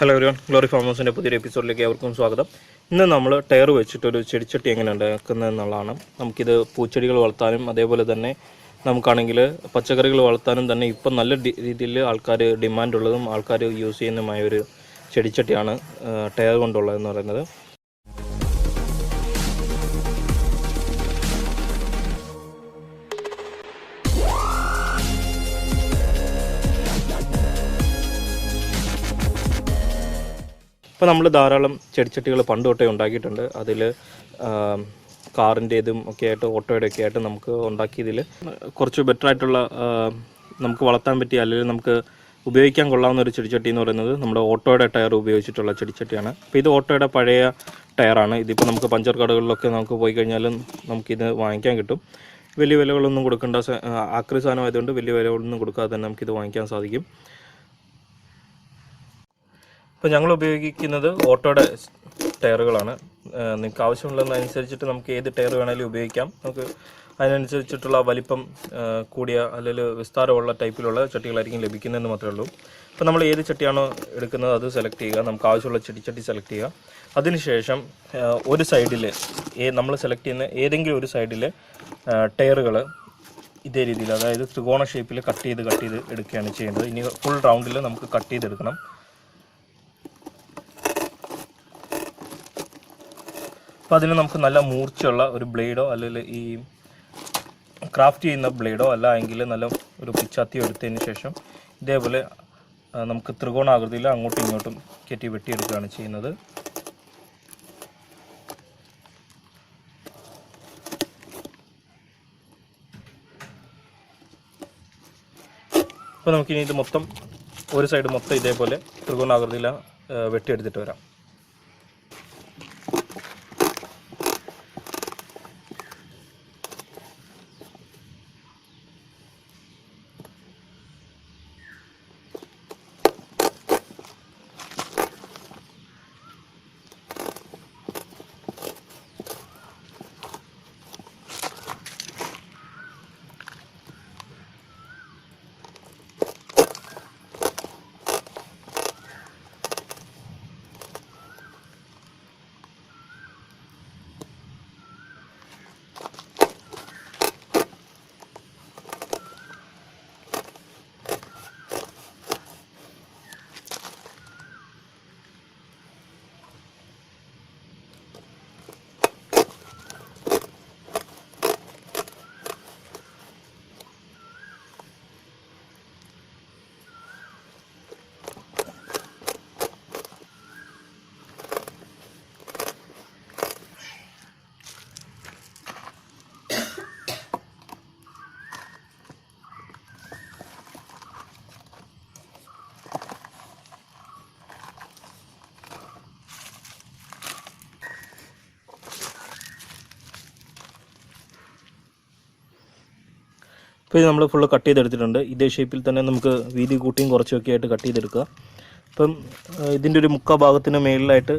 Hello everyone glory ഫാമേഴ്സിന്റെ പുതിയൊരു എപ്പിസോഡിലേക്ക് അവർക്കും സ്വാഗതം. ഇന്ന് നമ്മൾ ടയർ വെച്ചിട്ടൊരു ചെടിച്ചട്ടി എങ്ങനെ ഉണ്ടാക്കുന്നത് എന്നുള്ളതാണ് നമുക്കിത് പൂച്ചെടികൾ വളർത്താനും അതേപോലെ തന്നെ നമുക്കാണെങ്കിൽ പച്ചക്കറികൾ വളർത്താനും തന്നെ ഇപ്പം നല്ല രീതിയിൽ ആൾക്കാർ ഡിമാൻഡുള്ളതും ആൾക്കാർ യൂസ് ചെയ്യുന്നതുമായ ഒരു ചെടിച്ചട്ടിയാണ് ടയർ കൊണ്ടുള്ളതെന്ന് പറയുന്നത്. ഇപ്പോൾ നമ്മൾ ധാരാളം ചെടിച്ചട്ടികൾ പണ്ട് തൊട്ടേ ഉണ്ടാക്കിയിട്ടുണ്ട്. അതിൽ കാറിന്റേതും ഒക്കെ ആയിട്ട് ഓട്ടോയുടെ ഒക്കെ ആയിട്ട് നമുക്ക് ഉണ്ടാക്കിയതിൽ കുറച്ച് ബെറ്റർ ആയിട്ടുള്ള നമുക്ക് വളർത്താൻ പറ്റിയ അല്ലെങ്കിൽ നമുക്ക് ഉപയോഗിക്കാൻ കൊള്ളാവുന്ന ഒരു ചെടിച്ചട്ടി എന്ന് പറയുന്നത് നമ്മുടെ ഓട്ടോയുടെ ടയർ ഉപയോഗിച്ചിട്ടുള്ള ചെടിച്ചട്ടിയാണ്. അപ്പോൾ ഇത് ഓട്ടോയുടെ പഴയ ടയറാണ്. ഇതിപ്പോൾ നമുക്ക് പഞ്ചർ കടകളിലൊക്കെ നമുക്ക് പോയി കഴിഞ്ഞാലും നമുക്കിത് വാങ്ങിക്കാൻ കിട്ടും. വലിയ വിലകളൊന്നും കൊടുക്കേണ്ട ആക്രി സാധനമായതുകൊണ്ട് വലിയ വിലകളൊന്നും കൊടുക്കാതെ തന്നെ നമുക്കിത് വാങ്ങിക്കാൻ സാധിക്കും. ഇപ്പോൾ ഞങ്ങൾ ഉപയോഗിക്കുന്നത് ഓട്ടോയുടെ ടയറുകളാണ്. നിങ്ങൾക്ക് ആവശ്യമുള്ളതിനനുസരിച്ചിട്ട് നമുക്ക് ഏത് ടയർ വേണമെങ്കിലും ഉപയോഗിക്കാം. നമുക്ക് അതിനനുസരിച്ചിട്ടുള്ള വലിപ്പം കൂടിയ അല്ലെങ്കിൽ വിസ്താരമുള്ള ടൈപ്പിലുള്ള ചട്ടികളായിരിക്കും ലഭിക്കുന്നതെന്ന് മാത്രമേ ഉള്ളൂ. അപ്പോൾ നമ്മൾ ഏത് ചട്ടിയാണോ എടുക്കുന്നത് അത് സെലക്ട് ചെയ്യുക. നമുക്ക് ആവശ്യമുള്ള ചെടിച്ചട്ടി സെലക്ട് ചെയ്യുക. അതിനുശേഷം ഒരു സൈഡിൽ നമ്മൾ സെലക്ട് ചെയ്യുന്ന ഏതെങ്കിലും ഒരു സൈഡിൽ ടയറുകൾ ഇതേ രീതിയിൽ അതായത് ത്രികോണ ഷേപ്പിൽ കട്ട് ചെയ്ത് കട്ട് ചെയ്ത് എടുക്കുകയാണ് ചെയ്യേണ്ടത് ഇനി ഫുൾ റൗണ്ടിൽ നമുക്ക് കട്ട് ചെയ്തെടുക്കണം. അപ്പോൾ അതിന് നമുക്ക് നല്ല മൂർച്ചയുള്ള ഒരു ബ്ലേഡോ അല്ലെങ്കിൽ ഈ ക്രാഫ്റ്റ് ചെയ്യുന്ന ബ്ലേഡോ അല്ല എങ്കിൽ നല്ല ഒരു പിച്ചാത്തിയോ എടുത്തതിന് ശേഷം ഇതേപോലെ നമുക്ക് ത്രികോണാകൃതിയിൽ അങ്ങോട്ടും ഇങ്ങോട്ടും കയറ്റി വെട്ടിയെടുക്കുകയാണ് ചെയ്യുന്നത്. അപ്പോൾ നമുക്കിനി ഇത് മൊത്തം ഒരു സൈഡ് മൊത്തം ഇതേപോലെ ത്രികോണാകൃതിയിൽ വെട്ടിയെടുത്തിട്ട് വരാം. ഇപ്പോൾ ഇത് നമ്മൾ ഫുള്ള് കട്ട് ചെയ്തെടുത്തിട്ടുണ്ട്. ഇതേ ഷേപ്പിൽ തന്നെ നമുക്ക് വീതി കൂട്ടിയും കുറച്ചൊക്കെ ആയിട്ട് കട്ട് ചെയ്തെടുക്കുക അപ്പം ഇതിന്റെ ഒരു മുക്കാ ഭാഗത്തിന് മേളിലായിട്ട്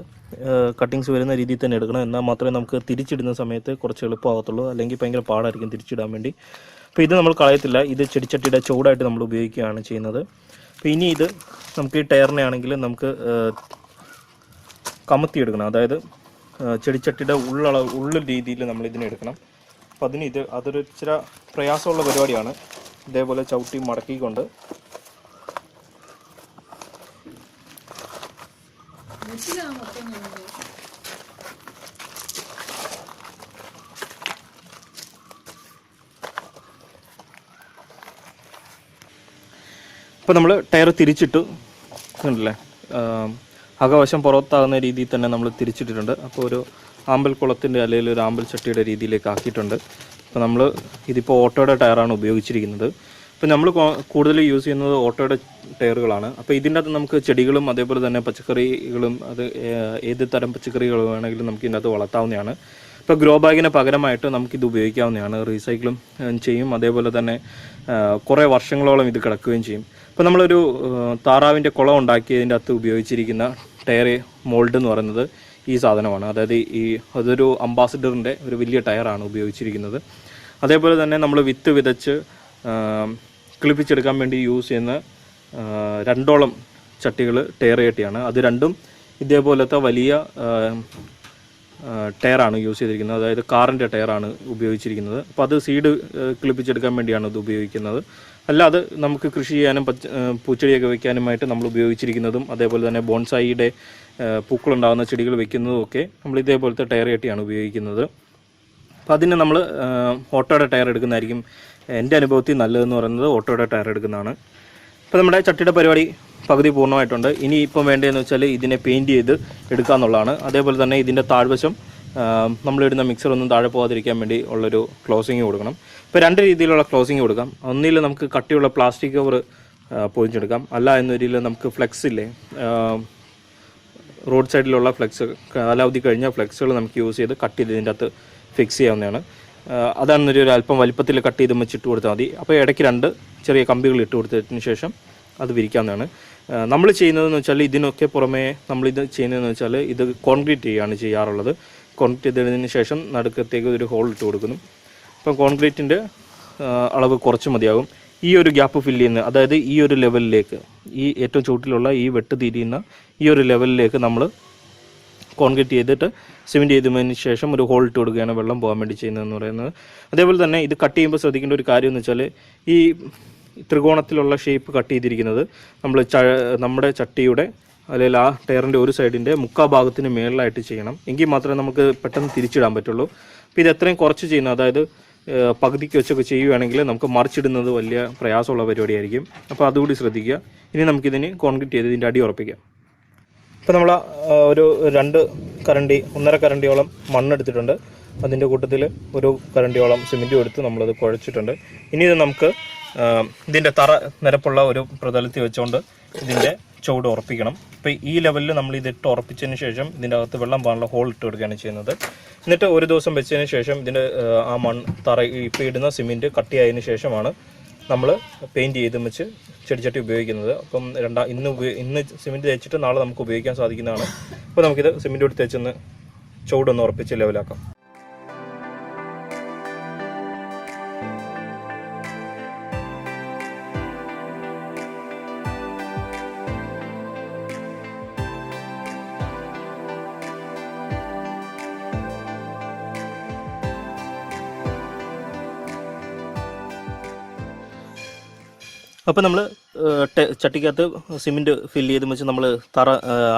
കട്ടിങ്സ് വരുന്ന രീതിയിൽ തന്നെ എടുക്കണം. എന്നാൽ മാത്രമേ നമുക്ക് തിരിച്ചിടുന്ന സമയത്ത് കുറച്ച് എളുപ്പമാകത്തുള്ളൂ. അല്ലെങ്കിൽ ഭയങ്കര പാടായിരിക്കും തിരിച്ചിടാൻ വേണ്ടി. അപ്പോൾ ഇത് നമ്മൾ കളയത്തില്ല. ഇത് ചെടിച്ചട്ടിയുടെ ചൂടായിട്ട് നമ്മൾ ഉപയോഗിക്കുകയാണ് ചെയ്യുന്നത്. അപ്പോൾ ഇനി ഇത് നമുക്ക് ഈ ടയറിനെ ആണെങ്കിൽ നമുക്ക് കമത്തി എടുക്കണം അതായത് ചെടിച്ചട്ടിയുടെ ഉള്ളള ഉള്ള രീതിയിൽ നമ്മൾ ഇതിനെ എടുക്കണം. അതിന് ഇത് അതൊരു ഇച്ചിരി പ്രയാസമുള്ള പരിപാടിയാണ്. ഇതേപോലെ ചവിട്ടി മടക്കിക്കൊണ്ട്. ഇപ്പം നമ്മൾ ടയർ തിരിച്ചിട്ടു. ഉണ്ടല്ലേ അകവശം പുറത്താകുന്ന രീതിയിൽ തന്നെ നമ്മൾ തിരിച്ചിട്ടിട്ടുണ്ട്. അപ്പോൾ ഒരു ആമ്പൽ കുളത്തിന്റെ അല്ലെങ്കിൽ ഒരു ആമ്പൽ ചട്ടിയുടെ രീതിയിലേക്ക് ആക്കിയിട്ടുണ്ട്. അപ്പോൾ നമ്മൾ ഇതിപ്പോൾ ഓട്ടോയുടെ ടയറാണ് ഉപയോഗിച്ചിരിക്കുന്നത്. ഇപ്പോൾ നമ്മൾ കൂടുതൽ യൂസ് ചെയ്യുന്നത് ഓട്ടോയുടെ ടയറുകളാണ്. അപ്പോൾ ഇതിന്റെ അകത്ത് നമുക്ക് ചെടികളും അതേപോലെ തന്നെ പച്ചക്കറികളും അത് ഏത് തരം പച്ചക്കറികൾ വേണമെങ്കിലും നമുക്ക് ഇതിന്റെ അകത്ത് വളർത്താവുന്നതാണ്. ഇപ്പോൾ ഗ്രോ ബാഗിന് പകരമായിട്ട് നമുക്കിത് ഉപയോഗിക്കാവുന്നതാണ്. റീസൈക്കിളും ചെയ്യും. അതേപോലെ തന്നെ കുറേ വർഷങ്ങളോളം ഇത് കിടക്കുകയും ചെയ്യും. ഇപ്പോൾ നമ്മളൊരു താറാവിന്റെ കുളം ഉണ്ടാക്കിയതിന്റെ അകത്ത് ഉപയോഗിച്ചിരിക്കുന്ന ടയർ മോൾഡ് എന്ന് പറയുന്നത്. ഈ സാധനമാണ്. അതായത് ഈ അതൊരു അംബാസിഡറിന്റെ ഒരു വലിയ ടയറാണ് ഉപയോഗിച്ചിരിക്കുന്നത്. അതേപോലെ തന്നെ നമ്മൾ വിത്ത് വിതച്ച് കിളിപ്പിച്ചെടുക്കാൻ വേണ്ടി യൂസ് ചെയ്യുന്ന രണ്ടോളം ചട്ടികൾ ടയർ ചട്ടിയാണ് അത് രണ്ടും ഇതേപോലത്തെ വലിയ ടയറാണ് യൂസ് ചെയ്തിരിക്കുന്നത്. അതായത് കാറിന്റെ ടയറാണ് ഉപയോഗിച്ചിരിക്കുന്നത്. അപ്പോൾ അത് സീഡ് കിളിപ്പിച്ചെടുക്കാൻ വേണ്ടിയാണ് ഇത് ഉപയോഗിക്കുന്നത്. അല്ലാതെ നമുക്ക് കൃഷി ചെയ്യാനും പച്ച പൂച്ചെടിയൊക്കെ വെക്കാനുമായിട്ട് നമ്മൾ ഉപയോഗിച്ചിരിക്കുന്നതും അതേപോലെ തന്നെ ബോൺസായിയുടെ പൂക്കളുണ്ടാകുന്ന ചെടികൾ വെക്കുന്നതും ഒക്കെ നമ്മൾ ഇതേപോലത്തെ ടയർ കെട്ടിയാണ് ഉപയോഗിക്കുന്നത്. അപ്പോൾ അതിന് നമ്മൾ ഓട്ടോയുടെ ടയർ എടുക്കുന്നതായിരിക്കും എന്റെ അനുഭവത്തിൽ നല്ലതെന്ന് പറയുന്നത് ഓട്ടോയുടെ ടയർ എടുക്കുന്നതാണ്. ഇപ്പോൾ നമ്മുടെ ചട്ടിയുടെ പരിപാടി പകുതി പൂർണമായിട്ടുണ്ട്. ഇനി ഇപ്പം വേണ്ടതെന്ന് വെച്ചാൽ ഇതിനെ പെയിന്റ് ചെയ്ത് എടുക്കുക എന്നുള്ളതാണ് അതേപോലെ തന്നെ ഇതിന്റെ താഴ്വശം നമ്മളിടുന്ന മിക്സർ ഒന്നും താഴെ പോകാതിരിക്കാൻ വേണ്ടി ഉള്ളൊരു ക്ലോസിങ് കൊടുക്കണം. ഇപ്പോൾ രണ്ട് രീതിയിലുള്ള ക്ലോസിങ് കൊടുക്കാം. ഒന്നിൽ നമുക്ക് കട്ടിയുള്ള പ്ലാസ്റ്റിക് കവർ പൊതിഞ്ഞെടുക്കാം. അല്ല എന്നൊരിൽ നമുക്ക് ഫ്ലെക്സ് ഇല്ലേ? റോഡ് സൈഡിലുള്ള ഫ്ലെക്സ് കാലാവധി കഴിഞ്ഞ ഫ്ലെക്സുകൾ നമുക്ക് യൂസ് ചെയ്ത് കട്ട് ചെയ്ത് ഇതിന്റെ അകത്ത് ഫിക്സ് ചെയ്യാവുന്നതാണ്. അതാണെന്നൊരു അല്പം വലിപ്പത്തിൽ കട്ട് ചെയ്ത് വെച്ചിട്ട് കൊടുത്താൽ മതി. അപ്പോൾ ഇടയ്ക്ക് രണ്ട് ചെറിയ കമ്പികൾ ഇട്ട് കൊടുത്തതിന് ശേഷം അത് വിരിക്കാവുന്നതാണ് നമ്മൾ ചെയ്യുന്നതെന്ന് വെച്ചാൽ ഇതിനൊക്കെ പുറമേ നമ്മളിത് ചെയ്യുന്നതെന്ന് വെച്ചാൽ ഇത് കോൺക്രീറ്റ് ചെയ്യുകയാണ് ചെയ്യാറുള്ളത്. കോൺക്രീറ്റ് ചെയ്തതിന് ശേഷം നടുക്കത്തേക്ക് ഒരു ഹോൾ ഇട്ട് കൊടുക്കുന്നു. അപ്പം കോൺക്രീറ്റിന്റെ അളവ് കുറച്ച് മതിയാകും. ഈ ഒരു ഗ്യാപ്പ് ഫില്ല് ചെയ്യുന്ന അതായത് ഈ ഒരു ലെവലിലേക്ക് ഈ ഏറ്റവും ചൂട്ടിലുള്ള ഈ വെട്ട് തിരിയുന്ന ഈ ഒരു ലെവലിലേക്ക് നമ്മൾ കോൺക്രീറ്റ് ചെയ്തിട്ട് സിമെന്റ് ചെയ്തതിന് ശേഷം ഒരു ഹോൾ ഇട്ട് കൊടുക്കുകയാണ് വെള്ളം പോകാൻ വേണ്ടി ചെയ്യുന്നതെന്ന് പറയുന്നത്. അതേപോലെ തന്നെ ഇത് കട്ട് ചെയ്യുമ്പോൾ ശ്രദ്ധിക്കേണ്ട ഒരു കാര്യം എന്ന് വെച്ചാൽ ഈ ത്രികോണത്തിലുള്ള ഷേപ്പ് കട്ട് ചെയ്തിരിക്കുന്നത്. നമ്മൾ നമ്മുടെ ചട്ടിയുടെ അല്ലെങ്കിൽ ആ ടയറിന്റെ ഒരു സൈഡിന്റെ മുക്കാ ഭാഗത്തിന് മേളിലായിട്ട് ചെയ്യണം. എങ്കിൽ മാത്രമേ നമുക്ക് പെട്ടെന്ന് തിരിച്ചിടാൻ പറ്റുള്ളൂ. അപ്പോൾ ഇത് എത്രയും കുറച്ച് ചെയ്യുന്ന അതായത് പകുതിക്ക് വെച്ചൊക്കെ ചെയ്യുകയാണെങ്കിൽ നമുക്ക് മറിച്ചിടുന്നത് വലിയ പ്രയാസമുള്ള പരിപാടിയായിരിക്കും. അപ്പോൾ അതുകൂടി ശ്രദ്ധിക്കുക. ഇനി നമുക്കിതിന് കോൺക്രീറ്റ് ചെയ്ത് ഇതിന്റെ അടി ഉറപ്പിക്കാം. ഇപ്പോൾ നമ്മൾ ഒരു രണ്ട് കരണ്ടി ഒന്നര കരണ്ടിയോളം മണ്ണെടുത്തിട്ടുണ്ട്. അതിന്റെ കൂട്ടത്തിൽ ഒരു കരണ്ടിയോളം സിമെന്റും എടുത്ത് നമ്മളത് കുഴച്ചിട്ടുണ്ട്. ഇനി ഇത് നമുക്ക് ഇതിന്റെ തറ നിരപ്പുള്ള ഒരു പ്രതലത്തിൽ വെച്ചുകൊണ്ട് ഇതിന്റെ ചുവട് ഉറപ്പിക്കണം. ഇപ്പോൾ ഈ ലെവലിൽ നമ്മൾ ഇതിട്ട് ഉറപ്പിച്ചതിന് ശേഷം ഇതിന്റെ അകത്ത് വെള്ളം പോകാനുള്ള ഹോൾ ഇട്ട് കൊടുക്കുകയാണ് ചെയ്യുന്നത്. എന്നിട്ട് ഒരു ദിവസം വെച്ചതിന് ശേഷം ഇതിന്റെ ആ, മൺ തറ ഇപ്പോൾ ഇടുന്ന സിമെന്റ് കട്ടിയായതിനു ശേഷമാണ് നമ്മൾ പെയിന്റ് ചെയ്ത് വെച്ച് ചെടിച്ചട്ടി ഉപയോഗിക്കുന്നത്. അപ്പം രണ്ടാ ഇന്ന് ഇന്ന് സിമെന്റ് തേച്ചിട്ട് നാളെ നമുക്ക് ഉപയോഗിക്കാൻ സാധിക്കുന്നതാണ്. അപ്പോൾ നമുക്കിത് സിമെന്റ് കൂടി തേച്ചൊന്ന് ചുവടൊന്ന് ഉറപ്പിച്ച് ലെവലാക്കാം അപ്പോൾ നമ്മൾ ചട്ടിക്കകത്ത് സിമെന്റ് ഫില്ല് ചെയ്ത് വെച്ച് നമ്മൾ തറ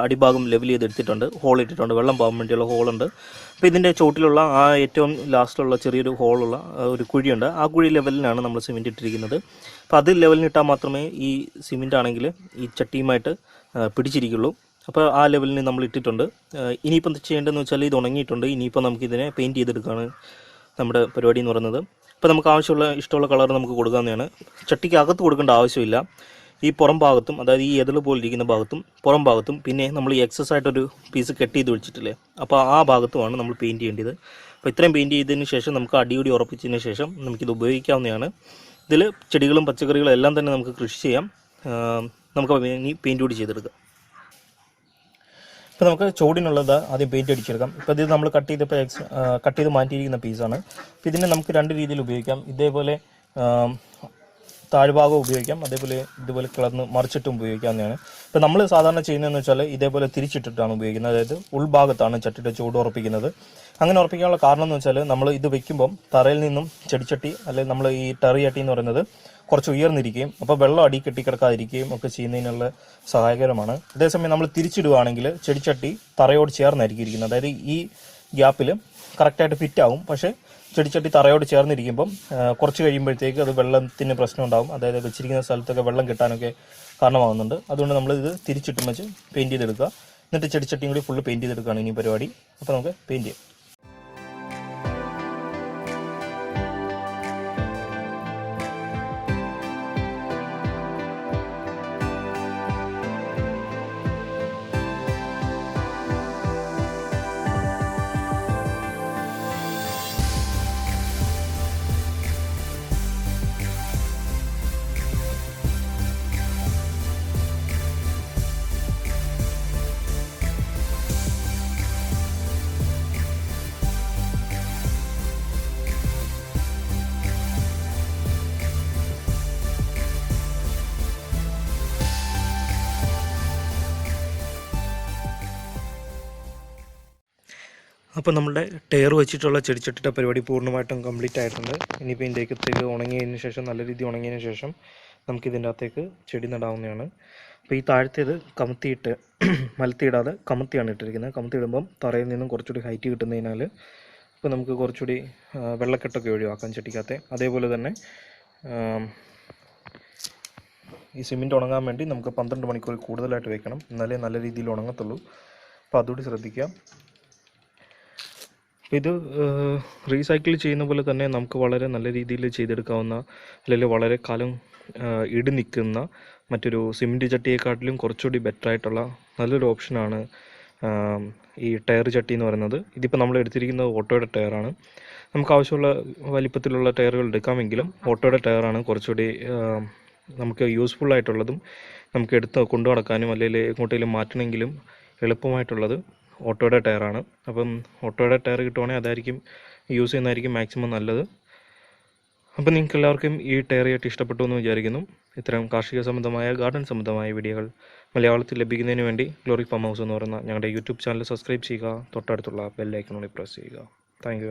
അടിഭാഗം ലെവൽ ചെയ്ത് എടുത്തിട്ടുണ്ട് ഹോൾ ഇട്ടിട്ടുണ്ട്. വെള്ളം പോകാൻ വേണ്ടിയുള്ള ഹോളുണ്ട്. അപ്പോൾ ഇതിന്റെ ചോട്ടിലുള്ള ആ ഏറ്റവും ലാസ്റ്റിലുള്ള ചെറിയൊരു ഹോളുള്ള ഒരു കുഴിയുണ്ട്. ആ കുഴി ലെവലിനാണ് നമ്മൾ സിമെന്റ് ഇട്ടിരിക്കുന്നത്. അപ്പോൾ അത് ലെവലിനിട്ടാൽ മാത്രമേ ഈ സിമെന്റ് ആണെങ്കിൽ ഈ ചട്ടിയുമായിട്ട് പിടിച്ചിരിക്കുള്ളൂ. അപ്പോൾ ആ ലെവലിന് നമ്മൾ ഇട്ടിട്ടുണ്ട്. ഇനിയിപ്പം ചെയ്യേണ്ടതെന്ന് വെച്ചാൽ ഇത് ഉണങ്ങിയിട്ടുണ്ട്. ഇനിയിപ്പോൾ നമുക്കിതിനെ പെയിന്റ് ചെയ്തെടുക്കുകയാണ് നമ്മുടെ പരിപാടി എന്ന് പറയുന്നത്. ഇപ്പോൾ നമുക്ക് ആവശ്യമുള്ള ഇഷ്ടമുള്ള കളർ നമുക്ക് കൊടുക്കാവുന്നതാണ്. ചട്ടിക്ക് അകത്ത് കൊടുക്കേണ്ട ആവശ്യമില്ല. ഈ പുറം ഭാഗത്തും അതായത് ഈ എതിർ പോലെ ഇരിക്കുന്ന ഭാഗത്തും പുറം ഭാഗത്തും പിന്നെ നമ്മൾ ഈ എക്സസ് ആയിട്ടൊരു പീസ് കട്ട് ചെയ്ത് വെച്ചിട്ടില്ലേ? അപ്പോൾ ആ ഭാഗത്തുമാണ് നമ്മൾ പെയിന്റ് ചെയ്യേണ്ടത്. അപ്പോൾ ഇത്രയും പെയിന്റ് ചെയ്തതിന് ശേഷം നമുക്ക് അടിയോടി ഉറപ്പിച്ചതിന് ശേഷം നമുക്കിത് ഉപയോഗിക്കാവുന്നതാണ്. ഇതിൽ ചെടികളും പച്ചക്കറികളും എല്ലാം തന്നെ നമുക്ക് കൃഷി ചെയ്യാം. നമുക്ക് ഇനി പെയിന്റ് കൂടി ചെയ്തെടുക്കാം. ഇപ്പോൾ നമുക്ക് ചോടിനുള്ളത് ആദ്യം പെയിന്റ് അടിച്ചെടുക്കാം. ഇപ്പോൾ ഇത് നമ്മൾ കട്ട് ചെയ്തപ്പോൾ എക്സ് കട്ട് ചെയ്ത് മാറ്റിയിരിക്കുന്ന പീസാണ് അപ്പോൾ ഇതിനെ നമുക്ക് രണ്ട് രീതിയിൽ ഉപയോഗിക്കാം. ഇതേപോലെ താഴ്ഭാഗം ഉപയോഗിക്കാം അതേപോലെ ഇതുപോലെ കിളർന്ന് മറിച്ചിട്ടും ഉപയോഗിക്കാവുന്നതാണ്. ഇപ്പോൾ നമ്മൾ സാധാരണ ചെയ്യുന്നതെന്ന് വെച്ചാൽ ഇതേപോലെ തിരിച്ചിട്ടിട്ടാണ് ഉപയോഗിക്കുന്നത്. അതായത് ഉൾഭാഗത്താണ് ചട്ടിയുടെ ചൂട് ഉറപ്പിക്കുന്നത്. അങ്ങനെ ഉറപ്പിക്കാനുള്ള കാരണം എന്ന് വെച്ചാൽ നമ്മൾ ഇത് വെക്കുമ്പം തറയിൽ നിന്നും ചെടിച്ചട്ടി അല്ലെങ്കിൽ നമ്മൾ ഈ ടെറി ചട്ടി എന്ന് പറയുന്നത് കുറച്ച് ഉയർന്നിരിക്കുകയും അപ്പോൾ വെള്ളം അടി കെട്ടിക്കിടക്കാതിരിക്കുകയും ഒക്കെ ചെയ്യുന്നതിനുള്ള സഹായകരമാണ്. അതേസമയം നമ്മൾ തിരിച്ചിടുകയാണെങ്കിൽ ചെടിച്ചട്ടി തറയോട് ചേർന്നായിരിക്കും ഇരിക്കുന്നത്. അതായത് ഈ ഗ്യാപ്പിൽ കറക്റ്റായിട്ട് ഫിറ്റ് ആവും. പക്ഷേ ചെടിച്ചട്ടി തറയോട് ചേർന്നിരിക്കുമ്പം കുറച്ച് കഴിയുമ്പോഴത്തേക്ക് അത് വെള്ളത്തിന് പ്രശ്നം ഉണ്ടാകും അതായത് വെച്ചിരിക്കുന്ന സ്ഥലത്തൊക്കെ വെള്ളം കിട്ടാനൊക്കെ കാരണമാകുന്നുണ്ട് അതുകൊണ്ട് നമ്മൾ ഇത് തിരിച്ചിട്ട് വെച്ച് പെയിന്റ് ചെയ്തെടുക്കുക. എന്നിട്ട് ചെടിച്ചട്ടിയും കൂടി ഫുള്ള് പെയിന്റ് ചെയ്തെടുക്കുകയാണ് ഇനി പരിപാടി. അപ്പോൾ നമുക്ക് പെയിന്റ് ചെയ്യാം. അപ്പോൾ നമ്മുടെ ടയർ വെച്ചിട്ടുള്ള ചെടിച്ചട്ടിയുടെ പരിപാടി പൂർണമായിട്ടും കംപ്ലീറ്റ് ആയിട്ടുണ്ട്. ഇനിയിപ്പോൾ ഇതിന്റെക്കത്തേക്ക് ഉണങ്ങിയതിന് ശേഷം നല്ല രീതിയിൽ ഉണങ്ങിയതിന് ശേഷം നമുക്ക് ഇതിന്റെ അകത്തേക്ക് ചെടി നടാവുന്നതാണ്. അപ്പോൾ ഈ താഴത്തേത് കമത്തിയിട്ട് മലത്തിയിടാതെ കമത്തിയാണ് ഇട്ടിരിക്കുന്നത്. കമത്തി ഇടുമ്പം തറയിൽ നിന്നും കുറച്ചുകൂടി ഹൈറ്റ് കിട്ടുന്നതിനാൽ ഇപ്പോൾ നമുക്ക് കുറച്ചുകൂടി വെള്ളക്കെട്ടൊക്കെ ഒഴിവാക്കാം ചെടിക്കകത്തെ. അതേപോലെ തന്നെ ഈ സിമെന്റ് ഉണങ്ങാൻ വേണ്ടി നമുക്ക് പന്ത്രണ്ട് മണിക്കൂർ കൂടുതലായിട്ട് വെക്കണം. എന്നാലേ നല്ല രീതിയിൽ ഉണങ്ങത്തുള്ളൂ. അപ്പോൾ അതുകൂടി ശ്രദ്ധിക്കാം. ഇത് റീസൈക്കിൾ ചെയ്യുന്ന പോലെ തന്നെ നമുക്ക് വളരെ നല്ല രീതിയിൽ ചെയ്തെടുക്കാവുന്ന അല്ലെങ്കിൽ വളരെ കാലം ഇടി നിൽക്കുന്ന മറ്റൊരു സിമെന്റ് ചട്ടിയെക്കാട്ടിലും കുറച്ചുകൂടി ബെറ്റർ ആയിട്ടുള്ള നല്ലൊരു ഓപ്ഷനാണ് ഈ ടയർ ചട്ടി എന്ന് പറയുന്നത്. ഇതിപ്പോൾ നമ്മൾ എടുത്തിരിക്കുന്നത് ഓട്ടോയുടെ ടയറാണ് നമുക്ക് ആവശ്യമുള്ള വലിപ്പത്തിലുള്ള ടയറുകൾ എടുക്കാമെങ്കിലും ഓട്ടോയുടെ ടയറാണ് കുറച്ചുകൂടി നമുക്ക് യൂസ്ഫുൾ ആയിട്ടുള്ളതും നമുക്ക് എടുത്ത് കൊണ്ടു നടക്കാനും അല്ലെങ്കിൽ എങ്ങോട്ടെങ്കിലും മാറ്റണമെങ്കിലും എളുപ്പമായിട്ടുള്ളത്. ഓട്ടോയുടെ ടയറാണ്. അപ്പം ഓട്ടോയുടെ ടയർ കിട്ടുവാണെങ്കിൽ അതായിരിക്കും യൂസ് ചെയ്യുന്നതായിരിക്കും മാക്സിമം നല്ലത്. അപ്പം നിങ്ങൾക്ക് എല്ലാവർക്കും ഈ ടയർ ആയിട്ട് ഇഷ്ടപ്പെട്ടു എന്ന് വിചാരിക്കുന്നു. ഇത്തരം കാർഷിക സംബന്ധമായ ഗാർഡൻ സംബന്ധമായ വീഡിയോകൾ മലയാളത്തിൽ ലഭിക്കുന്നതിന് വേണ്ടി ഗ്ലോറി ഫാം ഹൗസ് എന്ന് പറയുന്ന ഞങ്ങളുടെ യൂട്യൂബ് ചാനൽ സബ്സ്ക്രൈബ് ചെയ്യുക. തൊട്ടടുത്തുള്ള ബെല്ലൈക്കണോടെ പ്രസ് ചെയ്യുക. താങ്ക്